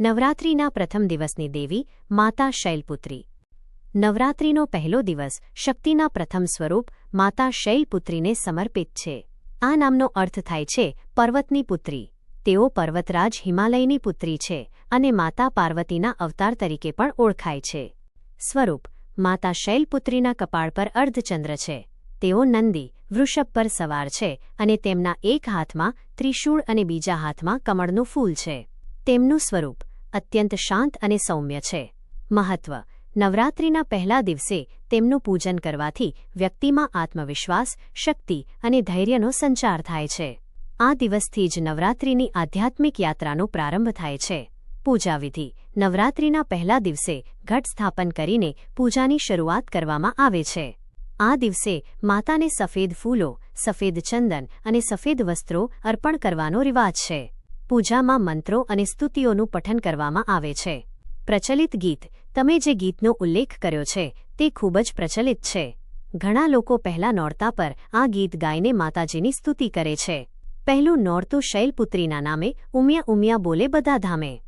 નવરાત્રિના પ્રથમ દિવસની દેવી માતા શૈલપુત્રી. નવરાત્રિનો પહેલો દિવસ શક્તિના પ્રથમ સ્વરૂપ માતા શૈલપુત્રીને સમર્પિત છે. આ નામનો અર્થ થાય છે પર્વતની પુત્રી. તેઓ પર્વતરાજ હિમાલયની પુત્રી છે અને માતા પાર્વતીના અવતાર તરીકે પણ ઓળખાય છે. સ્વરૂપ, માતા શૈલપુત્રીના કપાળ પર અર્ધચંદ્ર છે. તેઓ નંદી, વૃષભ પર સવાર છે અને તેમના એક હાથમાં ત્રિશૂળ અને બીજા હાથમાં કમળનું ફૂલ છે. તેમનું સ્વરૂપ અત્યંત શાંત અને સૌમ્ય છે. મહત્વ. નવરાત્રિના પહેલા દિવસે તેમનું પૂજન કરવાથી વ્યક્તિમાં આત્મવિશ્વાસ, શક્તિ અને ધૈર્યનો સંચાર થાય છે. આ દિવસથી જ નવરાત્રિની આધ્યાત્મિક યાત્રાનો પ્રારંભ થાય છે. પૂજાવિધિ. નવરાત્રિના પહેલા દિવસે ઘટ સ્થાપન કરીને પૂજાની શરૂઆત કરવામાં આવે છે. આ દિવસે માતાને સફેદ ફૂલો, સફેદ ચંદન અને સફેદ વસ્ત્રો અર્પણ કરવાનો રિવાજ છે. પૂજામાં મંત્રો અને સ્તુતિઓનું પઠન કરવામાં આવે છે. પ્રચલિત ગીત, તમે જે ગીતનો ઉલ્લેખ કર્યો છે, તે ખૂબ જ પ્રચલિત છે. ઘણા લોકો પહેલા નોરતા પર આ ગીત ગાઈને માતાજીની સ્તુતિ કરે છે. પહેલું નોરતું શૈલપુત્રીના નામે, ઉમિયા ઉમિયા બોલે બધા ધામે